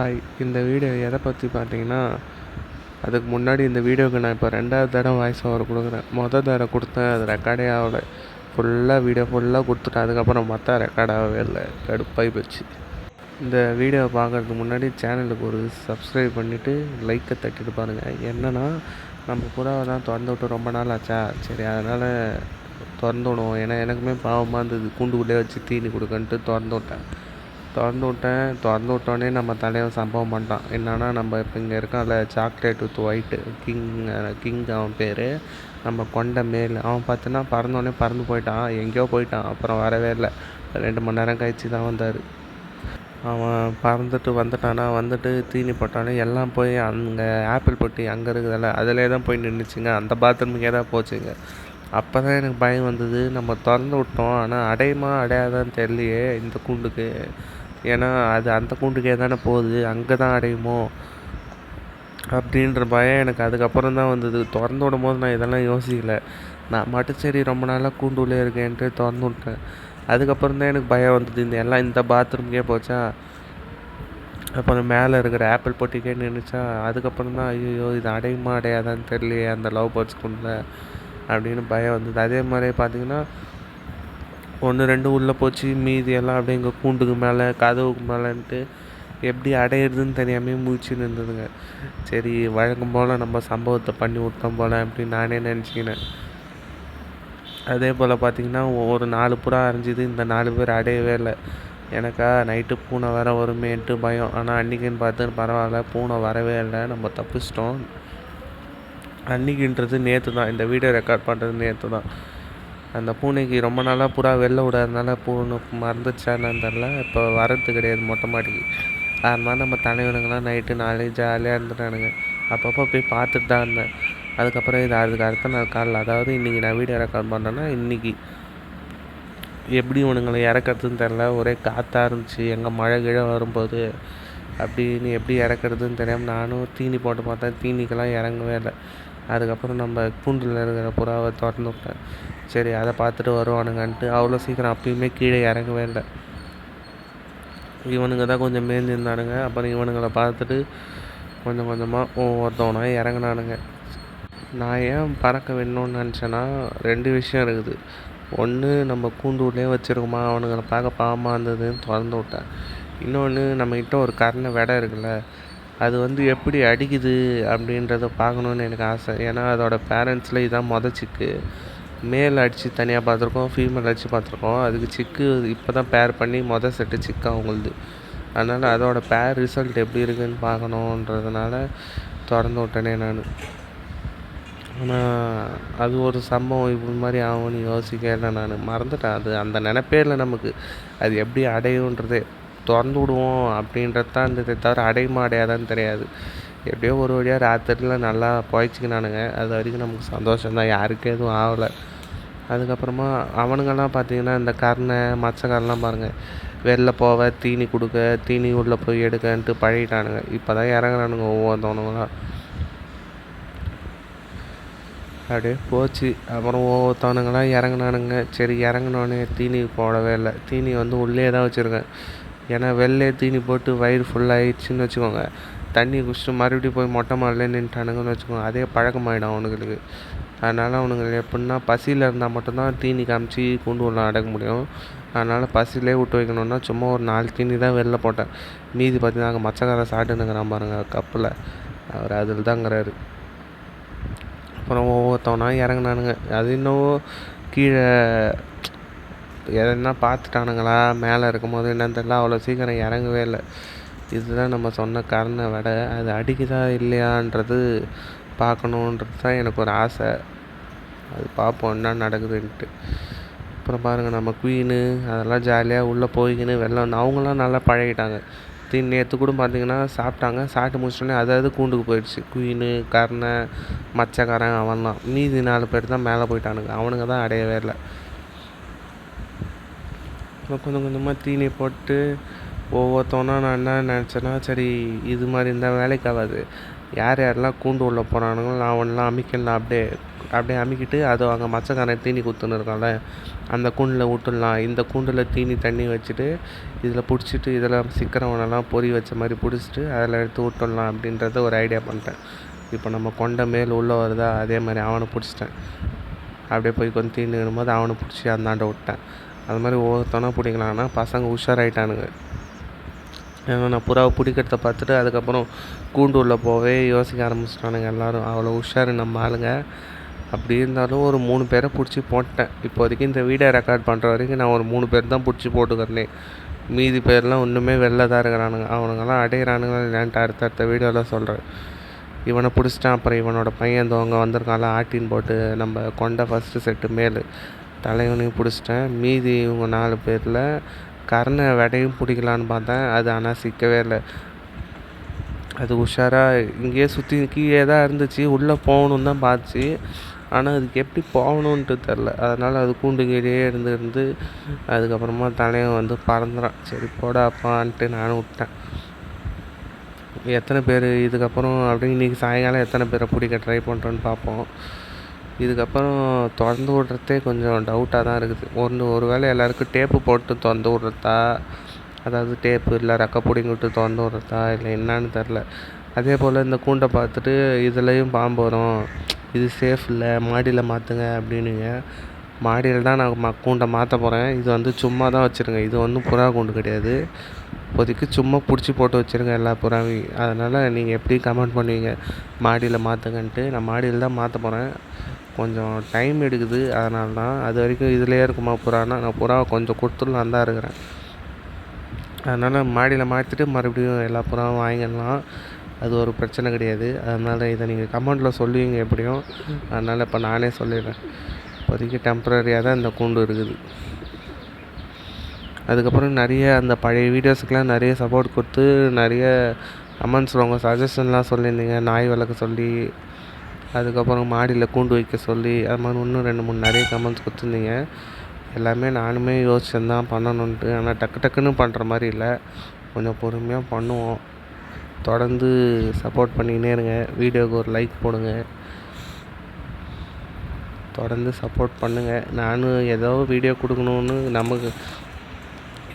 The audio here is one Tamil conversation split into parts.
ஹாய். இந்த வீடியோ எதை பற்றி பார்த்தீங்கன்னா அதுக்கு முன்னாடி இந்த வீடியோவுக்கு நான் இப்போ ரெண்டாவது தடவை வாய்ஸ் ஓவர் கொடுக்குறேன். மொதல் தடவை கொடுத்தேன் அது ரெக்கார்டே ஆகலை. ஃபுல்லாக வீடியோ ஃபுல்லாக கொடுத்துட்டேன். அதுக்கப்புறம் மற்ற ரெக்கார்ட் ஆகவே இல்லை. கடுப்பாகி போச்சு. இந்த வீடியோவை பார்க்குறதுக்கு முன்னாடி சேனலுக்கு ஒரு சப்ஸ்கிரைப் பண்ணிவிட்டு லைக்கை தட்டிட்டு பாருங்கள் என்னென்னா நம்ம புறாவை தான் திறந்து விட்டு ரொம்ப நாள் ஆச்சா? சரி அதனால் திறந்து விடுவோம். ஏன்னா எனக்குமே பாவமாக இருந்தது. கூண்டுக்குள்ளே வச்சு தீனி கொடுக்கன்ட்டு திறந்து விட்டேன். திறந்து விட்டேன். திறந்து விட்டோடனே நம்ம தலைவன் சம்பவம் பண்ணிட்டான். என்னென்னா நம்ம இப்போ இங்கே இருக்கான்ல chocolate with white king king அவன் பேர். நம்ம கொண்ட மேல். அவன் பார்த்தோன்னா பறந்தோடனே பறந்து போயிட்டான். எங்கேயோ போயிட்டான். அப்புறம் வரவே இல்லை. ரெண்டு மணி நேரம் கழிச்சு தான் வந்தார். அவன் பறந்துட்டு வந்துட்டானா வந்துட்டு தீனி போட்டானே எல்லாம் போய் அங்கே ஆப்பிள் பொட்டி அங்கே இருக்குதுல்ல அதிலே தான் போய் நின்றுச்சுங்க அந்த பாத்ரூமுக்கே தான் போச்சுங்க. அப்போ தான் எனக்கு பயம் வந்தது. நம்ம திறந்து விட்டோம். ஆனால் அடையுமா அடையாதான்னு தெரியலையே இந்த கூண்டுக்கு. ஏன்னா அது அந்த கூண்டுக்கே தானே போகுது. அங்கே தான் அடையுமோ? அப்படின்ற பயம் எனக்கு அதுக்கப்புறம் தான் வந்தது. திறந்து விடும் போது நான் இதெல்லாம் யோசிக்கல. நான் மட்டும் சரி ரொம்ப நாளாக கூண்டுள்ளே இருக்கேன்ட்டு திறந்து விட்டேன். அதுக்கப்புறம் தான் எனக்கு பயம் வந்தது. இந்த எல்லாம் இந்த பாத்ரூம்க்கே போச்சா? அப்புறம் மேலே இருக்கிற ஆப்பிள் பொட்டிக்கே நின்றுச்சா அதுக்கப்புறம் தான் ஐயோ இது அடையுமா அடையாதான்னு தெரியலையே அந்த லவ் பேர்ட்ஸ் கூண்டில். அப்படின்னு பயம் வந்தது. அதே மாதிரி பார்த்தீங்கன்னா ஒன்று ரெண்டு உள்ளே போச்சு மீதி எல்லாம் அப்படியே எங்கள் கூண்டுக்கு மேலே கதவுக்கு மேலேன்ட்டு எப்படி அடையிறதுன்னு தெரியாமே முழிச்சுன்னு இருந்ததுங்க. சரி வழக்கம் போல் நம்ம சம்பவத்தை பண்ணி விட்டோம் போல் அப்படின்னு நானே நினச்சிக்கினேன். அதே போல் பார்த்திங்கன்னா ஒரு நாலு புறா அரைஞ்சிது இந்த நாலு பேர் அடையவே இல்லை. எனக்கா நைட்டு பூனை வர வருமேன்ட்டு பயம். ஆனால் அன்றைக்கின்னு பார்த்து பரவாயில்ல பூனை வரவே இல்லை நம்ம தப்பிச்சிட்டோம். அன்றைக்கின்றது நேற்று தான். இந்த வீடியோ ரெக்கார்ட் பண்ணுறது நேற்று தான். அந்த பூனைக்கு ரொம்ப நாளாக புறா வெளில விடாதனால பூனை மறந்துச்சான்னு தெரில இப்போ வரது கிடையாது மொட்டை மாடிக்கு. அதனால் நம்ம தலைவனுங்களாம் நைட்டு நாளே ஜாலியாக இருந்துட்டானுங்க. அப்பப்போ போய் பார்த்துட்டு தான் இருந்தேன். அதுக்கப்புறம் இது அதுக்கு அடுத்த நாள் காலைல அதாவது இன்றைக்கி நான் வீடியோ ரெக்கார்ட் பண்ணுறேன்னா இன்றைக்கி எப்படி உனங்களை இறக்கிறதுன்னு தெரில ஒரே காற்றாக இருந்துச்சு. எங்கே மழை கிழ வரும்போது அப்படின்னு எப்படி இறக்குறதுன்னு தெரியாமல் நானும் தீனி போட்டு பார்த்தேன். தீனிக்கெல்லாம் இறங்கவே இல்லை. அதுக்கப்புறம் நம்ம கூண்டில் இருக்கிற புறாவை திறந்து விட்டேன். சரி அதை பார்த்துட்டு வருவானுங்கன்ட்டு அவ்வளோ சீக்கிரம் அப்பயுமே கீழே இறங்கவே இல்லை. இவனுங்க தான் கொஞ்சம் மேய்ஞ்சிருந்தானுங்க. அப்புறம் இவனுங்களை பார்த்துட்டு கொஞ்சம் கொஞ்சமாக ஒவ்வொருத்தவனா இறங்குனானுங்க. நான் ஏன் பறக்க வேணும்னு நினச்சேன்னா ரெண்டு விஷயம் இருக்குது. ஒன்று நம்ம கூண்டூர்லேயே வச்சுருக்கோமா? அவனுங்களை பார்க்க பாவமாக இருந்ததுன்னு திறந்து விட்டேன். இன்னொன்று நம்மக்கிட்ட ஒரு கரண விடை இருக்குல்ல அது வந்து எப்படி அடிக்குது அப்படின்றத பார்க்கணுன்னு எனக்கு ஆசை. ஏன்னா அதோடய பேரண்ட்ஸில் இதுதான் மொதல் சிக்கு மேல் அடித்து தனியாக பார்த்துருக்கோம் ஃபீமேல் அடித்து பார்த்துருக்கோம். அதுக்கு சிக்கு இப்போ தான் பேர் பண்ணி மொதல் செட்டு சிக்கு அவங்களுது. அதனால் அதோடய பேர் ரிசல்ட் எப்படி இருக்குதுன்னு பார்க்கணுன்றதுனால திறந்து விட்டேனே நான். ஆனால் அது ஒரு சம்பவம் இப்படி மாதிரி ஆகும்னு யோசிக்கல நான். மறந்துட்டேன். அது அந்த நினப்பே இல்லை நமக்கு. அது எப்படி அடையுன்றதே. திறந்து விடுவோம் அப்படின்றது தான் இருந்ததே தவிர அடையுமா அடையாதான்னு தெரியாது. எப்படியோ ஒரு வழியாக ராத்திரியில் நல்லா புழைச்சிக்கினானுங்க அது வரைக்கும் நமக்கு சந்தோஷம் தான். யாருக்கும் எதுவும் ஆகலை. அதுக்கப்புறமா அவனுங்கெல்லாம் பார்த்தீங்கன்னா இந்த கர்ணை மச்சக்காரெலாம் பாருங்கள் வெளில போக தீனி கொடுக்க தீனி உள்ளே போய் எடுக்கன்ட்டு பழகிட்டானுங்க. இப்போ தான் இறங்குறானுங்க ஒவ்வொருத்தவனுங்களாம் அப்படியே போச்சு. அப்புறம் ஒவ்வொருத்தவனுங்களாம் இறங்குனானுங்க. சரி இறங்கினோடனே தீனி போடவே இல்லை. தீனி வந்து உள்ளே தான் வச்சுருக்கேன். ஏன்னா வெளிலே தீனி போட்டு வயிறு ஃபுல்லாகிடுச்சின்னு வச்சுக்கோங்க. தண்ணி குடிச்சிட்டு மறுபடியும் போய் மொட்டை மாடலே நின்றுட்டானுங்கன்னு வச்சுக்கோங்க. அதே பழக்கமாயிடும் அவனுங்களுக்கு. அதனால் அவனுங்க எப்படின்னா பசியில் இருந்தால் மட்டும்தான் தீனி காமிச்சு கூண்டு உள்ள அடக்க முடியும். அதனால் பசியிலே விட்டு வைக்கணுன்னா சும்மா ஒரு நாலு தீனி தான் வெளில போட்டேன். மீதி பார்த்தீங்கன்னா அங்கே மச்சக்கார சாப்பிட்டுனுங்கிறான் பாருங்க கப்பில். அவர் அதில் தாங்கிறாரு அப்புறம் ஒவ்வொருத்தவனா இறங்குனானுங்க. அது இன்னும் கீழே எதனா பார்த்துட்டானுங்களா? மேலே இருக்கும்போது என்னன்னு தெரில அவ்வளோ சீக்கிரம் இறங்கவே இல்லை. இதுதான் நம்ம சொன்ன கரணை விட. அது அடிக்குதா இல்லையான்றது பார்க்கணுன்றது தான் எனக்கு ஒரு ஆசை. அது பார்ப்போம் என்ன நடக்குதுன்ட்டு. அப்புறம் பாருங்கள் நம்ம குயினு அதெல்லாம் ஜாலியாக உள்ளே போய்க்கின்னு வெள்ளம் அவங்களாம் நல்லா பழகிட்டாங்க. தீ நேற்று கூட பார்த்தீங்கன்னா சாப்பிட்டாங்க. சாப்பிட்டு முடிச்சோடனே அதாவது கூண்டுக்கு போயிடுச்சு. குயினு கர்ணை மச்சக்காரன் அவன்லாம். மீதி நாலு பேர் தான் மேலே போயிட்டானுங்க. அவனுங்க தான் அடையவே இல்லை. அப்புறம் கொஞ்சம் கொஞ்சமாக தீனி போட்டு ஒவ்வொருத்தவனா நான் என்ன நினச்சேன்னா சரி இது மாதிரி இருந்தால் வேலைக்கு ஆகாது. யார் யாரெல்லாம் கூண்டு உள்ளே போகிறானுங்களோ நான் ஒன்றெலாம் அமிக்கலாம் அப்படியே அப்படியே அமிக்கிட்டு அது அங்கே மச்சக்காரன் தீனி குத்துன்னு இருக்கான்ல அந்த கூண்டில் விட்டுடலாம் இந்த கூண்டில் தீனி தண்ணி வச்சுட்டு இதில் பிடிச்சிட்டு இதில் சிக்கிறவனெல்லாம் பொறி வச்ச மாதிரி பிடிச்சிட்டு அதில் எடுத்து விட்டுடலாம் அப்படின்றத ஒரு ஐடியா பண்ணிட்டேன். இப்போ நம்ம கொண்ட மேல் உள்ளே வருதா அதே மாதிரி அவனை பிடிச்சிட்டேன். அப்படியே போய் கொஞ்சம் தீனி வரும்போது அவனை பிடிச்சி அந்தாண்ட விட்டேன். அது மாதிரி ஒவ்வொருத்தவனா பிடிக்கலான்னா பசங்க உஷாராயிட்டானுங்க. ஏன்னா நான் புறாவை பிடிக்கிறத பார்த்துட்டு அதுக்கப்புறம் கூண்டூரில் போகவே யோசிக்க ஆரம்பிச்சிட்டானுங்க எல்லோரும். அவ்வளோ உஷார் நம்ம ஆளுங்க. அப்படி இருந்தாலும் ஒரு மூணு பேரை பிடிச்சி போட்டேன். இப்போதைக்கு இந்த வீடியோ ரெக்கார்ட் பண்ணுற வரைக்கும் நான் ஒரு மூணு பேர் தான் பிடிச்சி போட்டுக்கிறனே. மீதி பேர்லாம் ஒன்றுமே வெளில தான் இருக்கிறானுங்க. அவனுங்கெல்லாம் அடையிறானுங்க. இல்லைன்ட்டு அடுத்த அடுத்த வீடியோவில் சொல்கிறேன் இவனை பிடிச்சிட்டான். அப்புறம் இவனோட பையன் தோங்க வந்திருக்கான்ல. ஆட்டின் போட்டு நம்ம கொண்ட ஃபஸ்ட்டு செட்டு மேல். தலைவனையும் பிடிச்சிட்டேன். மீதி இவங்க நாலு பேரில் கரணை விடையும் பிடிக்கலான்னு பார்த்தேன். அது ஆனால் சிக்கவே இல்லை. அது உஷாராக இங்கேயே சுற்றி கீழே தான் இருந்துச்சு. உள்ளே போகணுன்னு தான் பார்த்துச்சு. ஆனால் அதுக்கு எப்படி போகணுன்ட்டு தெரில அதனால் அது கூண்டு கீழே இருந்து இருந்து அதுக்கப்புறமா தலைவன் வந்து பறந்துறான். சரி போடாப்பான்ட்டு நானும் விட்டேன் எத்தனை பேர் இதுக்கப்புறம் அப்படியே இன்றைக்கி சாயங்காலம் எத்தனை பேரை பிடிக்க ட்ரை பண்ணுறோன்னு பார்ப்போம். இதுக்கப்புறம் திறந்து விட்றதே கொஞ்சம் டவுட்டாக தான் இருக்குது. ஒன்று ஒரு வேளை எல்லாருக்கும் டேப்பு போட்டு திறந்து விட்றதா? அதாவது டேப்பு இல்லை ரெக்க பிடிங்கி விட்டு திறந்து விட்றதா? இல்லை என்னான்னு தெரில அதே போல் இந்த கூண்டை பார்த்துட்டு இதுலேயும் பாம்பு வரும். இது சேஃப் இல்லை மாடியில் மாற்றுங்க அப்படின்னுங்க. மாடியில் தான் நான் ம கூண்டை மாற்ற போகிறேன் இது வந்து சும்மா தான் வச்சுருங்க. இது வந்து புறா கூண்டு கிடையாது. இப்போதைக்கு சும்மா பிடிச்சி போட்டு வச்சுருங்க எல்லா புறாவையும். அதனால் நீங்கள் எப்படி கமெண்ட் பண்ணுவீங்க. மாடியில் மாற்றுங்கன்ட்டு நான் மாடியில் தான் மாற்ற போகிறேன் கொஞ்சம் டைம் எடுக்குது. அதனால தான் அது வரைக்கும் இதுலேயே இருக்குமா புறான்னா நான் புறாவை கொஞ்சம் கொடுத்துடலாம் தான் இருக்கிறேன். அதனால் மாடியில் மாற்றிட்டு மறுபடியும் எல்லா புறாவும் வாங்கிடலாம். அது ஒரு பிரச்சனை கிடையாது. அதனால் இதை நீங்கள் கமெண்ட்டில் சொல்லுவீங்க எப்படியும். அதனால் இப்போ நானே சொல்லிடுறேன். இப்போதைக்கு டெம்ப்ரரியாக தான் இந்த கூண்டு இருக்குது. அதுக்கப்புறம் நிறைய அந்த பழைய வீடியோஸுக்கெலாம் நிறைய சப்போர்ட் கொடுத்து நிறைய கமெண்ட்ஸில் உங்கள் சஜஷன்லாம் சொல்லியிருந்தீங்க. நாய் வளர்க்க சொல்லி அதுக்கப்புறம் மாடியில் கூண்டு வைக்க சொல்லி அது மாதிரி இன்னும் ரெண்டு மூணு நிறைய கமெண்ட்ஸ் கொடுத்துருந்தீங்க. எல்லாமே நானுமே யோசிச்சேன் தான் பண்ணணுன்ட்டு ஆனால் டக்கு டக்குன்னு பண்ணுற மாதிரி இல்லை. கொஞ்சம் பொறுமையாக பண்ணுவோம். தொடர்ந்து சப்போர்ட் பண்ணிக்கினே இருங்க. வீடியோவுக்கு ஒரு லைக் போடுங்க. தொடர்ந்து சப்போர்ட் பண்ணுங்கள் நானும் ஏதோ வீடியோ கொடுக்கணுன்னு நமக்கு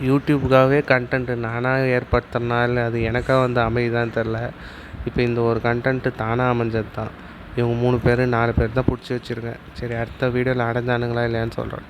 யூடியூப்புக்காகவே கண்டென்ட்டு நானாக ஏற்படுத்துறனால அது எனக்காக வந்து அமையுதான்னு தெரில இப்போ இந்த ஒரு கண்டென்ட்டு தானாக அமைஞ்சது தான் இவங்க மூணு பேர் நாலு பேர் தான் பிடிச்சி வச்சுருக்கேன். சரி அடுத்த வீடியோவில் அடைஞ்சானுங்களா இல்லையான்னு சொல்கிறேன்